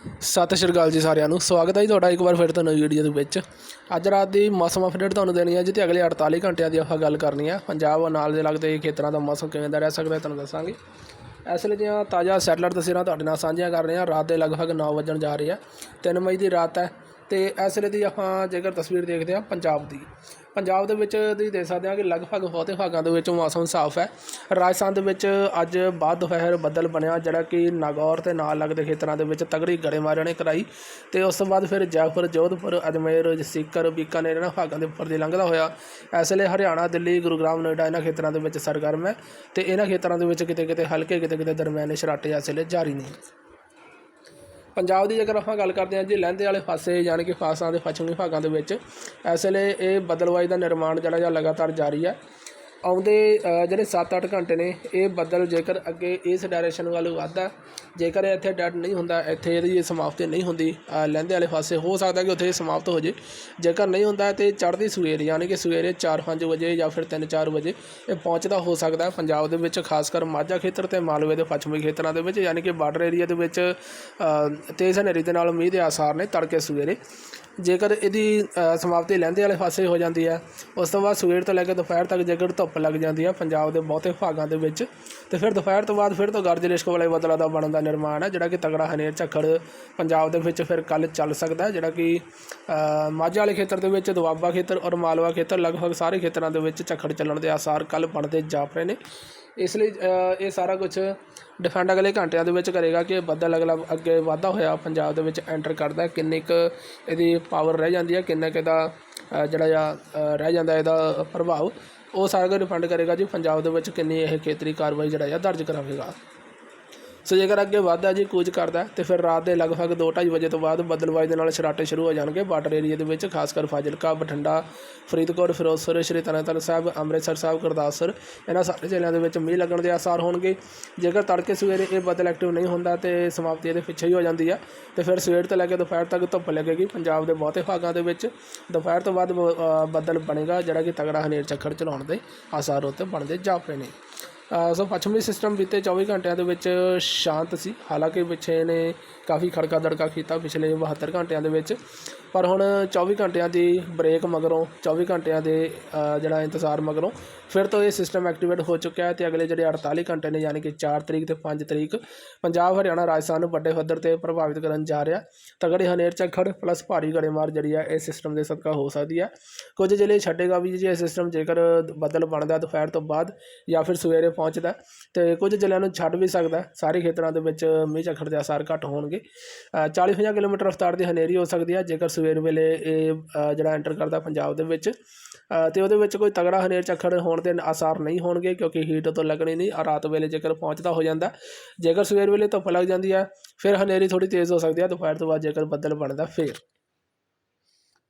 ਸਤਿ ਸ਼੍ਰੀ ਅਕਾਲ ਜੀ ਸਾਰਿਆਂ ਨੂੰ। ਸਵਾਗਤ ਹੈ ਜੀ ਤੁਹਾਡਾ ਇੱਕ ਵਾਰ ਫਿਰ ਤੋਂ ਨਵੀਂ ਵੀਡੀਓ ਦੇ ਵਿੱਚ। ਅੱਜ ਰਾਤ ਦੀ ਮੌਸਮ ਅਪਡੇਟ ਤੁਹਾਨੂੰ ਦੇਣੀ ਹੈ ਜਿੱਤੇ ਅਗਲੇ 48 ਘੰਟਿਆਂ ਦੀ ਆਪਾਂ ਗੱਲ ਕਰਨੀ ਹੈ। ਪੰਜਾਬ ਨਾਲ ਦੇ ਲੱਗਦੇ ਖੇਤਰਾਂ ਦਾ ਮੌਸਮ ਕਿਵੇਂ ਦਾ ਰਹਿ ਸਕਦਾ ਤੁਹਾਨੂੰ ਦੱਸਾਂਗੇ। ਇਸ ਲਈ ਦੀਆਂ ਤਾਜ਼ਾ ਸੈਟਲਾਈਟ ਤਸਵੀਰਾਂ ਤੁਹਾਡੇ ਨਾਲ ਸਾਂਝੀਆਂ ਕਰ ਰਹੇ ਹਾਂ। ਰਾਤ ਦੇ ਲਗਭਗ 9 ਵਜਣ ਜਾ ਰਹੀ ਹੈ 3 ਮਈ ਦੀ ਰਾਤ ਹੈ। ਅਤੇ ਇਸ ਵੇਲੇ ਦੀ ਆਪਾਂ ਜੇਕਰ ਤਸਵੀਰ ਦੇਖਦੇ ਹਾਂ ਪੰਜਾਬ ਦੀ, ਪੰਜਾਬ ਦੇ ਵਿੱਚ ਤੁਸੀਂ ਦੇਖ ਸਕਦੇ ਹਾਂ ਕਿ ਲਗਭਗ ਬਹੁਤੇ ਭਾਗਾਂ ਦੇ ਵਿੱਚ ਮੌਸਮ ਸਾਫ਼ ਹੈ। ਰਾਜਸਥਾਨ ਦੇ ਵਿੱਚ ਅੱਜ ਬਾਅਦ ਦੁਪਹਿਰ ਬੱਦਲ ਬਣਿਆ, ਜਿਹੜਾ ਕਿ ਨਾਗੌਰ ਤੇ ਨਾਲ ਲੱਗਦੇ ਖੇਤਰਾਂ ਦੇ ਵਿੱਚ ਤਗੜੀ ਗੜੇਮਾਰੀ ਨੇ ਕਰਾਈ ਤੇ ਉਸ ਤੋਂ ਬਾਅਦ ਫਿਰ ਜੈਪੁਰ, ਜੋਧਪੁਰ, ਅਜਮੇਰ ਸੀਕਰ ਬੀਕਾਨੇਰ ਇਹਨਾਂ ਭਾਗਾਂ ਦੇ ਉੱਪਰ ਦੀ ਲੰਘਦਾ ਹੋਇਆ। ਇਸ ਵੇਲੇ ਹਰਿਆਣਾ, ਦਿੱਲੀ, ਗੁਰੂਗ੍ਰਾਮ, ਨੋਇਡਾ ਇਹਨਾਂ ਖੇਤਰਾਂ ਦੇ ਵਿੱਚ ਸਰਗਰਮ ਹੈ ਤੇ ਇਹਨਾਂ ਖੇਤਰਾਂ ਦੇ ਵਿੱਚ ਕਿਤੇ ਕਿਤੇ ਹਲਕੇ ਕਿਤੇ ਕਿਤੇ ਦਰਮਿਆਨੇ ਸ਼ਰਾਟੇ ਇਸ ਵੇਲੇ ਜਾਰੀ ਨੇ। ਪੰਜਾਬ ਦੀ ਜੇਕਰ ਆਪਾਂ ਗੱਲ ਕਰਦੇ ਹਾਂ, ਜੀ ਲਹਿੰਦੇ ਵਾਲੇ ਪਾਸੇ ਯਾਨੀ ਕਿ ਫਾਸਾਂ ਦੇ, ਪੱਛਮੀ ਭਾਗਾਂ ਦੇ ਵਿੱਚ, ਇਸ ਲਈ ਇਹ ਬਦਲਵਾਈ ਦਾ ਨਿਰਮਾਣ ਜਿਹੜਾ ਜਾਂ ਲਗਾਤਾਰ ਜਾਰੀ ਹੈ। ਆਉਂਦੇ ਜਿਹੜੇ 7-8 ਘੰਟੇ ਨੇ, ਇਹ ਬੱਦਲ ਜੇਕਰ ਅੱਗੇ ਇਸ ਡਾਇਰੈਕਸ਼ਨ ਵੱਲ ਵੱਧਦਾ, ਜੇਕਰ ਇਹ ਇੱਥੇ ਡੈਡ ਨਹੀਂ ਹੁੰਦਾ, ਇੱਥੇ ਇਹਦੀ ਸਮਾਪਤੀ ਨਹੀਂ ਹੁੰਦੀ ਲਹਿੰਦੇ ਵਾਲੇ ਪਾਸੇ, ਹੋ ਸਕਦਾ ਕਿ ਉੱਥੇ ਇਹ ਸਮਾਪਤ ਹੋ ਜੇ। ਜੇਕਰ ਨਹੀਂ ਹੁੰਦਾ ਤੇ ਚੜ੍ਹਦੀ ਸਵੇਰ, ਯਾਨੀ ਕਿ ਸਵੇਰੇ 4-5 ਵਜੇ ਜਾਂ ਫਿਰ 3-4 ਵਜੇ, ਇਹ ਪਹੁੰਚਦਾ ਹੋ ਸਕਦਾ ਪੰਜਾਬ ਦੇ ਵਿੱਚ ਖਾਸ ਕਰ ਮਾਝਾ ਖੇਤਰ ਤੇ ਮਾਲਵੇ ਦੇ ਪੱਛਮੀ ਖੇਤਰਾਂ ਦੇ ਵਿੱਚ, ਯਾਨੀ ਕਿ ਬਾਰਡਰ ਏਰੀਆ ਦੇ ਵਿੱਚ ਤੇਜ਼ ਹਨੇਰੀ ਦੇ ਨਾਲ ਮੀਂਹ ਦੇ ਆਸਾਰ ਨੇ ਤੜਕੇ ਸਵੇਰੇ। ਜੇਕਰ ਇਹਦੀ ਸਮਾਪਤੀ ਲਹਿੰਦੇ ਵਾਲੇ ਪਾਸੇ ਹੋ ਜਾਂਦੀ ਹੈ, ਉਸ ਤੋਂ ਬਾਅਦ ਸਵੇਰ ਤੋਂ ਲੈ ਕੇ ਦੁਪਹਿਰ ਤੱਕ ਜੇਕਰ ਧੁੱਪ ਲੱਗ ਜਾਂਦੀ ਆ ਪੰਜਾਬ ਦੇ ਬਹੁਤੇ ਭਾਗਾਂ ਦੇ ਵਿੱਚ। ਤੇ ਫਿਰ ਦੁਪਹਿਰ ਤੋਂ ਬਾਅਦ ਫਿਰ ਤੋਂ ਗਰਜ ਰਿਸ਼ਕ ਵਾਲੇ ਬੱਦਲਾਂ ਦਾ ਬਣਨ ਦਾ ਨਿਰਮਾਣ ਹੈ ਜਿਹੜਾ ਕਿ ਤਗੜਾ ਹਨੇਰ ਝੱਖੜ ਪੰਜਾਬ ਦੇ ਵਿੱਚ ਫਿਰ ਕੱਲ ਚੱਲ ਸਕਦਾ ਹੈ, ਜਿਹੜਾ ਕਿ ਮਾਝਾ ਵਾਲੇ ਖੇਤਰ ਦੇ ਵਿੱਚ, ਦੁਆਬਾ ਖੇਤਰ ਔਰ ਮਾਲਵਾ ਖੇਤਰ, ਲਗਭਗ ਸਾਰੇ ਖੇਤਰਾਂ ਦੇ ਵਿੱਚ ਝੱਖੜ ਚੱਲਣ ਦੇ ਆਸਾਰ ਕੱਲ ਬਣਦੇ ਜਾਪ ਰਹੇ ਨੇ। ਇਸ ਲਈ ਇਹ ਸਾਰਾ ਕੁਝ ਡਿਫੈਂਡ ਅਗਲੇ ਘੰਟਿਆਂ ਦੇ ਵਿੱਚ ਕਰੇਗਾ ਕਿ ਬੱਦਲ ਅਗਲਾ ਅੱਗੇ ਵਾਧਾ ਹੋਇਆ, ਪੰਜਾਬ ਦੇ ਵਿੱਚ ਐਂਟਰ ਕਰਦਾ ਕਿੰਨੀ ਕੁ ਇਹਦੀ ਪਾਵਰ ਰਹਿ ਜਾਂਦੀ ਹੈ, ਕਿੰਨਾ ਕੁ ਇਹਦਾ ਜਿਹੜਾ ਆ ਰਹਿ ਜਾਂਦਾ ਇਹਦਾ ਪ੍ਰਭਾਵ। ਉਹ ਸਾਰਾ ਕੁਝ ਡਿਪੈਂਡ ਕਰੇਗਾ ਜੀ, ਪੰਜਾਬ ਦੇ ਵਿੱਚ ਕਿੰਨੀ ਇਹ ਖੇਤਰੀ ਕਾਰਵਾਈ ਜਿਹੜਾ ਆ, ਦਰਜ ਕਰਾਵੇਗਾ। ਸੋ ਜੇਕਰ ਅੱਗੇ ਵੱਧਦਾ ਜੀ ਕੂਚ ਕਰਦਾ ਹੈ ਤੇ ਫਿਰ ਰਾਤ ਦੇ ਲਗਭਗ 2:30 ਵਜੇ ਤੋਂ ਬਾਅਦ ਬੱਦਲਬਾਜ਼ੀ ਦੇ ਨਾਲ ਛਰਾਟੇ ਸ਼ੁਰੂ ਹੋ ਜਾਣਗੇ ਬਾਰਡਰ ਏਰੀਆ ਦੇ ਵਿੱਚ ਖਾਸ ਕਰ ਫਾਜ਼ਿਲਕਾ, ਬਠਿੰਡਾ, ਫਰੀਦਕੋਟ, ਫਿਰੋਜ਼ਪੁਰ, ਸ਼੍ਰੀ ਤਰਨਤਾਰਨ ਸਾਹਿਬ, ਅੰਮ੍ਰਿਤਸਰ ਸਾਹਿਬ, ਗੁਰਦਾਸਪੁਰ, ਇਹਨਾਂ ਸਾਰੇ ਜ਼ਿਲ੍ਹਿਆਂ ਦੇ ਵਿੱਚ ਮੀਂਹ ਲੱਗਣ ਦੇ ਆਸਾਰ ਹੋਣਗੇ। ਜੇਕਰ ਤੜਕੇ ਸਵੇਰੇ ਇਹ ਬੱਦਲ ਐਕਟਿਵ ਨਹੀਂ ਹੁੰਦਾ, ਤੇ ਸਮਾਪਤੀ ਇਹਦੇ ਪਿੱਛੇ ਹੀ ਹੋ ਜਾਂਦੀ ਆ। ਤੇ ਫਿਰ ਸਵੇਰ ਤੋਂ ਲੈ ਕੇ ਦੁਪਹਿਰ ਤੱਕ ਧੁੱਪ ਲੱਗੇਗੀ ਪੰਜਾਬ ਦੇ ਬਹੁਤੇ ਭਾਗਾਂ ਦੇ ਵਿੱਚ। ਦੁਪਹਿਰ ਤੋਂ ਬਾਅਦ ਬ- ਬੱਦਲ ਬਣੇਗਾ, ਜਿਹੜਾ ਕਿ ਤਗੜਾ ਹਨੇਰ ਝੱਖੜ ਚਲਾਉਣ ਦੇ ਆਸਾਰ ਉੱਤੇ ਬਣਦੇ ਜਾ ਪਏ ਨੇ। ਸੋ ਪੱਛਮੀ ਸਿਸਟਮ ਬੀਤੇ 24 ਘੰਟਿਆਂ ਦੇ ਵਿੱਚ ਸ਼ਾਂਤ ਸੀ। ਹਾਲਾਂਕਿ ਪਿੱਛੇ ਨੇ ਕਾਫੀ ਖੜਕਾ ਦੜਕਾ ਕੀਤਾ ਪਿਛਲੇ 72 ਘੰਟਿਆਂ ਦੇ ਵਿੱਚ। ਪਰ ਹੁਣ 24 ਘੰਟਿਆਂ ਦੀ ਬ੍ਰੇਕ ਮਗਰੋਂ 24 ਘੰਟਿਆਂ ਦੇ ਜਿਹੜਾ ਇੰਤਜ਼ਾਰ ਮਗਰੋਂ ਫਿਰ ਤੋਂ ਇਹ ਸਿਸਟਮ ਐਕਟੀਵੇਟ ਹੋ ਚੁੱਕਿਆ ਹੈ ਤੇ ਅਗਲੇ ਜਿਹੜੇ 48 ਘੰਟੇ ਨੇ, ਯਾਨੀ ਕਿ 4 ਤਰੀਕ ਤੇ 5 ਤਰੀਕ, ਪੰਜਾਬ, ਹਰਿਆਣਾ, ਰਾਜਸਥਾਨ ਨੂੰ ਵੱਡੇ ਪੱਧਰ ਤੇ ਪ੍ਰਭਾਵਿਤ ਕਰਨ ਜਾ ਰਿਹਾ ਤਗੜੇ ਹਨੇਰ ਝੱਖੜ ਪਲੱਸ ਭਾਰੀ ਗੜੇਮਾਰ ਜਿਹੜੀ ਹੈ ਇਹ ਸਿਸਟਮ ਦੇ ਸਦਕਾ ਹੋ ਸਕਦੀ ਹੈ। ਕੁਝ ਜ਼ਿਲ੍ਹੇ ਛੱਡੇਗਾ ਵੀ ਜੀ, ਇਹ ਸਿਸਟਮ ਜੇਕਰ ਬਦਲ ਬਣਦਾ ਦੁਪਹਿਰ ਤੋਂ ਬਾਅਦ ਜਾਂ ਫਿਰ ਸਵੇਰੇ ਪਹੁੰਚਦਾ ਤੇ ਕੁਝ ਜ਼ਿਲ੍ਹਿਆਂ ਨੂੰ ਛੱਡ ਵੀ ਸਕਦਾ ਸਾਰੇ ਖੇਤਰਾਂ ਦੇ ਵਿੱਚ ਮੀਂਹ ਝੱਖੜ ਦੇ ਅਸਾਰ ਘੱਟ ਹੋਣਗੇ। 40-50 ਕਿਲੋਮੀਟਰ ਰਫ਼ਤਾਰ ਦੀ ਹਨੇਰੀ ਹੋ ਸਕਦੀ ਹੈ। ਜੇਕਰ ਸਵੇਰ ਵੇਲੇ ਇਹ ਜਿਹੜਾ ਐਂਟਰ ਕਰਦਾ ਪੰਜਾਬ ਦੇ ਵਿੱਚ ਅ, ਤੇ ਉਹਦੇ ਵਿੱਚ ਕੋਈ ਤਗੜਾ ਹਨੇਰ ਝੱਖੜ ਹੋਣ ਦੇ ਆਸਾਰ ਨਹੀਂ ਹੋਣਗੇ ਕਿਉਂਕਿ ਹੀਟ ਤੋਂ ਲੱਗਣੀ ਨਹੀਂ ਔਰ ਰਾਤ ਵੇਲੇ ਜੇਕਰ ਪਹੁੰਚਦਾ ਹੋ ਜਾਂਦਾ ਜੇਕਰ ਸਵੇਰ ਵੇਲੇ ਧੁੱਪ ਲੱਗ ਜਾਂਦੀ ਹੈ ਫਿਰ ਹਨੇਰੀ ਥੋੜੀ ਤੇਜ਼ ਹੋ ਸਕਦੀ ਹੈ। ਦੁਪਹਿਰ ਤੋਂ ਬਾਅਦ ਜੇਕਰ ਬੱਦਲ ਬਣਦਾ ਫਿਰ।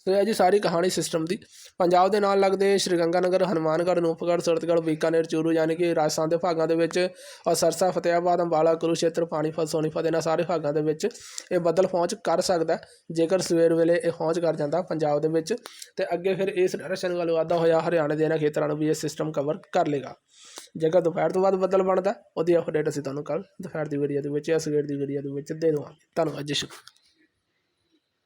ਸੋ ਇਹ ਜੀ ਸਾਰੀ ਕਹਾਣੀ ਸਿਸਟਮ ਦੀ। ਪੰਜਾਬ ਦੇ ਨਾਲ ਲੱਗਦੇ ਸ਼੍ਰੀ ਗੰਗਾਨਗਰ ਹਨੂਮਾਨਗੜ੍ਹ, ਨੂਪਗੜ੍ਹ ਸੁਰਤਗੜ੍ਹ ਬੀਕਾਨੇਰ, ਚੂਰੂ ਯਾਨੀ ਕਿ ਰਾਜਸਥਾਨ ਦੇ ਭਾਗਾਂ ਦੇ ਵਿੱਚ ਔਰ ਸਰਸਾ ਫਤਿਆਬਾਦ ਅੰਬਾਲਾ ਕੁਰੂਸ਼ੇਤਰ ਪਾਣੀਪਤ, ਸੋਨੀਪਤ, ਇਹਨਾਂ ਸਾਰੇ ਭਾਗਾਂ ਦੇ ਵਿੱਚ ਇਹ ਬੱਦਲ ਪਹੁੰਚ ਕਰ ਸਕਦਾ ਜੇਕਰ ਸਵੇਰ ਵੇਲੇ ਇਹ ਪਹੁੰਚ ਕਰ ਜਾਂਦਾ ਪੰਜਾਬ ਦੇ ਵਿੱਚ, ਤੇ ਅੱਗੇ ਫਿਰ ਇਸ ਡਾਇਰੈਕਸ਼ਨ ਵੱਲ ਵਾਧਾ ਹੋਇਆ, ਹਰਿਆਣੇ ਦੇ ਇਹਨਾਂ ਖੇਤਰਾਂ ਨੂੰ ਵੀ ਇਹ ਸਿਸਟਮ ਕਵਰ ਕਰ ਲੇਗਾ। ਜੇਕਰ ਦੁਪਹਿਰ ਤੋਂ ਬਾਅਦ ਬੱਦਲ ਬਣਦਾ, ਉਹਦੀ ਅਪਡੇਟ ਅਸੀਂ ਤੁਹਾਨੂੰ ਕੱਲ ਦੁਪਹਿਰ ਦੀ ਵੀਡੀਓ ਦੇ ਵਿੱਚ ਜਾਂ ਸਵੇਰ ਦੀ ਵੀਡੀਓ ਦੇ ਵਿੱਚ ਦੇ ਦੇਵਾਂਗੇ। ਧੰਨਵਾਦ, ਜੀ ਸ਼ੁਕਰ